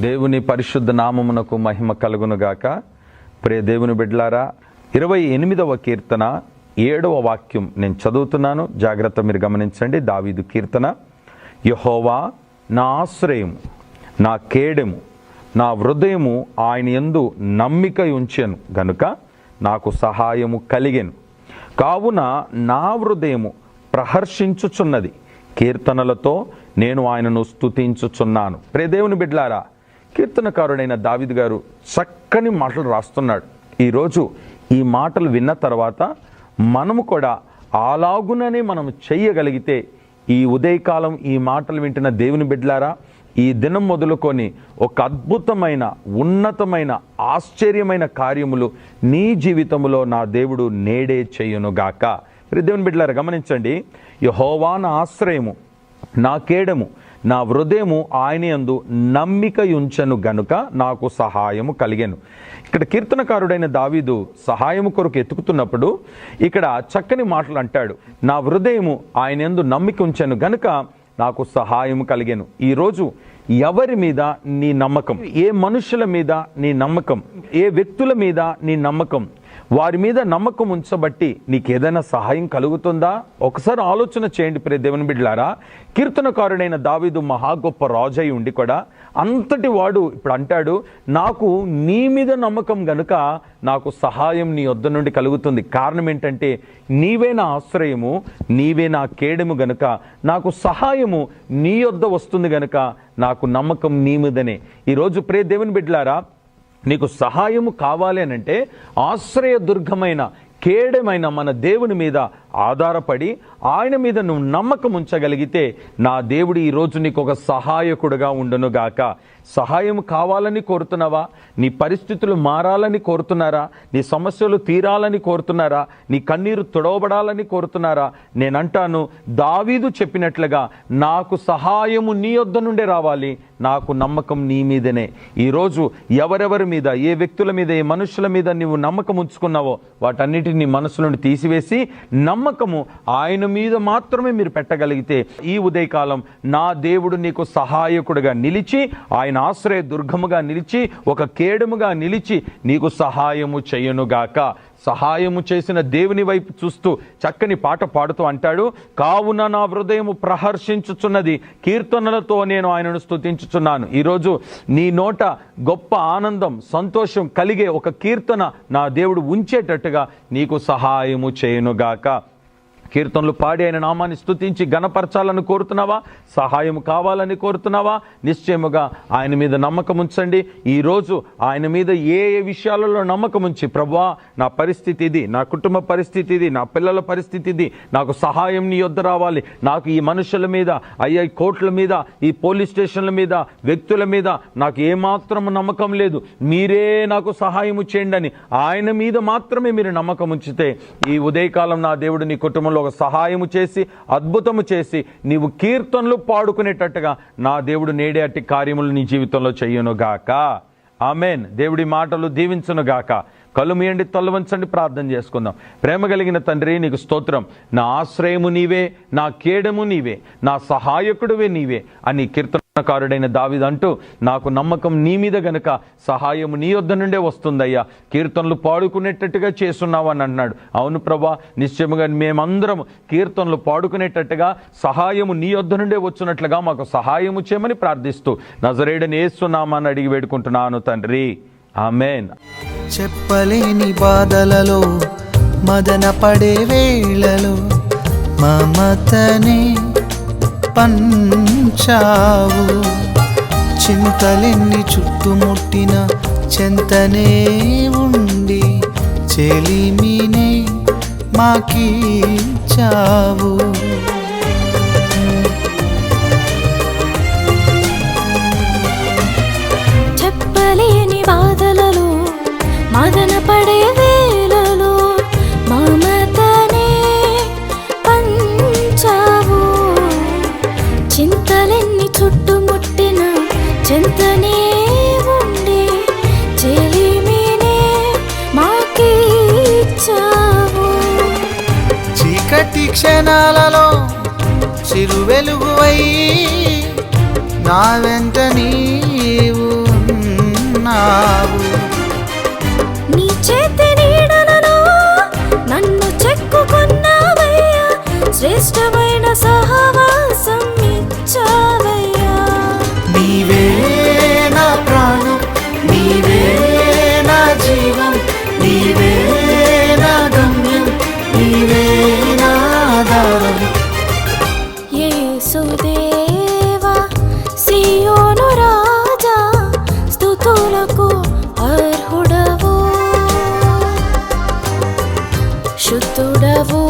దేవుని పరిశుద్ధ నామమునకు మహిమ కలుగునుగాక. ప్రే దేవుని బిడ్లారా ఇరవై ఎనిమిదవ కీర్తన ఏడవ వాక్యం నేను చదువుతున్నాను. జాగ్రత్త మీరు గమనించండి. దావీదు కీర్తన. యహోవా నా ఆశ్రయము నా కేడెము నా హృదయము ఆయన యందు నమ్మిక ఉంచెను గనుక నాకు సహాయము కలిగెను. కావున నా హృదయము ప్రహర్షించుచున్నది. కీర్తనలతో నేను ఆయనను స్తుతించుచున్నాను. ప్రే దేవుని బిడ్లారా కీర్తనకారుడైన దావిద్ గారు చక్కని మాటలు రాస్తున్నాడు. ఈరోజు ఈ మాటలు విన్న తర్వాత మనము కూడా అలాగుననే మనం చెయ్యగలిగితే ఈ ఉదయకాలం ఈ మాటలు వింటున్న దేవుని బిడ్లారా ఈ దినం మొదలుకొని ఒక అద్భుతమైన ఉన్నతమైన ఆశ్చర్యమైన కార్యములు నీ జీవితంలో నా దేవుడు నేడే చేయునుగాక. మరి దేవుని బిడ్డలారా గమనించండి యహోవాన ఆశ్రయము నా కేడము నా హృదయము ఆయన యందు నమ్మిక ఉంచను గనుక నాకు సహాయము కలిగాను. ఇక్కడ కీర్తనకారుడైన దావీదు సహాయము కొరకు ఎతుకుతున్నప్పుడు ఇక్కడ చక్కని మాటలు అంటాడు. నా హృదయము ఆయన ఎందు నమ్మిక ఉంచాను గనుక నాకు సహాయం కలిగాను. ఈరోజు ఎవరి మీద నీ నమ్మకం? ఏ మనుషుల మీద నీ నమ్మకం? ఏ వ్యక్తుల మీద నీ నమ్మకం? వారి మీద నమ్మకం ఉంచబట్టి నీకు ఏదైనా సహాయం కలుగుతుందా? ఒకసారి ఆలోచన చేయండి ప్రే దేవుని బిడ్డలారా. కీర్తనకారుడైన దావీదు మహా గొప్ప రాజై ఉండి కూడా అంతటి వాడు ఇప్పుడు అంటాడు నాకు నీ మీద నమ్మకం గనుక నాకు సహాయం నీ వద్ద నుండి కలుగుతుంది. కారణం ఏంటంటే నీవే నా ఆశ్రయము నీవే నా కేడము గనుక నాకు సహాయము నీ వద్ద వస్తుంది గనుక నాకు నమ్మకం నీ మీదనే. ఈరోజు ప్రే దేవుని బిడ్డలారా నీకు సహాయము కావాలి అని అంటే ఆశ్రయదుర్గమైన కేడమైన మన దేవుని మీద ఆధారపడి ఆయన మీద నువ్వు నమ్మకం ఉంచగలిగితే నా దేవుడు ఈరోజు నీకు ఒక సహాయకుడుగా ఉండునుగాక సహాయం కావాలని కోరుతున్నావా? నీ పరిస్థితులు మారాలని కోరుతున్నారా? నీ సమస్యలు తీరాలని కోరుతున్నారా? నీ కన్నీరు తుడవబడాలని కోరుతున్నారా? నేనంటాను దావీదు చెప్పినట్లుగా నాకు సహాయము నీ వద్ద నుండే రావాలి. నాకు నమ్మకం నీ మీదనే. ఈరోజు ఎవరెవరి మీద ఏ వ్యక్తుల మీద ఏ మనుషుల మీద నువ్వు నమ్మకం ఉంచుకున్నావో వాటన్నిటిని మనసులను తీసివేసి నమ్మ నమ్మకము ఆయన మీద మాత్రమే మీరు పెట్టగలిగితే ఈ ఉదయకాలం నా దేవుడు నీకు సహాయకుడుగా నిలిచి ఆయన ఆశ్రయ దుర్గముగా నిలిచి ఒక కేడముగా నిలిచి నీకు సహాయము చేయనుగాక. సహాయము చేసిన దేవుని వైపు చూస్తూ చక్కని పాట పాడుతూ అంటాడు కావున నా హృదయము ప్రహర్షించుచున్నది కీర్తనలతో నేను ఆయనను స్థుతించుచున్నాను ఈరోజు నీ నోట గొప్ప ఆనందం సంతోషం కలిగే ఒక కీర్తన నా దేవుడు ఉంచేటట్టుగా నీకు సహాయము చేయనుగాక. కీర్తనలు పాడి ఆయన నామాన్ని స్తుతించి గణపరచాలని కోరుతున్నావా? సహాయం కావాలని కోరుతున్నావా? నిశ్చయముగా ఆయన మీద నమ్మకం ఉంచండి. ఈరోజు ఆయన మీద ఏ ఏ విషయాలలో నమ్మకం ఉంచి ప్రభా నా పరిస్థితి ఇది నా కుటుంబ పరిస్థితి ఇది నా పిల్లల పరిస్థితి ఇది నాకు సహాయం నీ వద్ద రావాలి నాకు ఈ మనుషుల మీద అయ్యా కోర్టుల మీద ఈ పోలీస్ స్టేషన్ల మీద వ్యక్తుల మీద నాకు ఏమాత్రం నమ్మకం లేదు. మీరే నాకు సహాయం చేయండి అని ఆయన మీద మాత్రమే మీరు నమ్మకం ఉంచితే ఈ ఉదయకాలం నా దేవుడు నీ కుటుంబంలో ఒక సహాయము చేసి అద్భుతము చేసి నీవు కీర్తనలు పాడుకునేటట్టుగా నా దేవుడు నేడే అట్టి కార్యములు నీ జీవితంలో చెయ్యనుగాక ఆమెన్. దేవుడి మాటలు దీవించునుగాక. కళ్ళు మీయండి తొల్ల ప్రార్థన చేసుకుందాం. ప్రేమ కలిగిన తండ్రి నీకు స్తోత్రం. నా ఆశ్రయము నీవే నా కేడము నీవే నా సహాయకుడువే నీవే అని కీర్తన కీర్తనకారుడైన దావిదంటూ నాకు నమ్మకం నీ మీద గనుక సహాయము నీ వద్ద నుండే వస్తుందయ్యా. కీర్తనలు పాడుకునేటట్టుగా చేస్తున్నావు అని అన్నాడు అవును ప్రభా నిశ్చయముగా మేమందరం కీర్తనలు పాడుకునేటట్టుగా సహాయము నీ వద్ద నుండే వచ్చినట్లుగా మాకు సహాయము చేయమని ప్రార్థిస్తూ నజరేడని ఏస్తున్నామని అడిగి వేడుకుంటున్నాను తండ్రి. ఆమెన్. చెప్పలేని బాధలలో మదన పడే వేళలో మమతనే పంచావు. చింతలెన్ని చుట్టుముట్టిన చెంతనే ఉండి చెలిమినే మాకిచ్చావు. చావు క్షణాలలో చిరు వెలుగువై నా వెంట నీవు చేర్చుకున్నావు నీ చేతి నీడలలో నన్ను చెక్కుకున్నావయ్యా. శ్రేష్టమైన సహా శుద్ధుడవు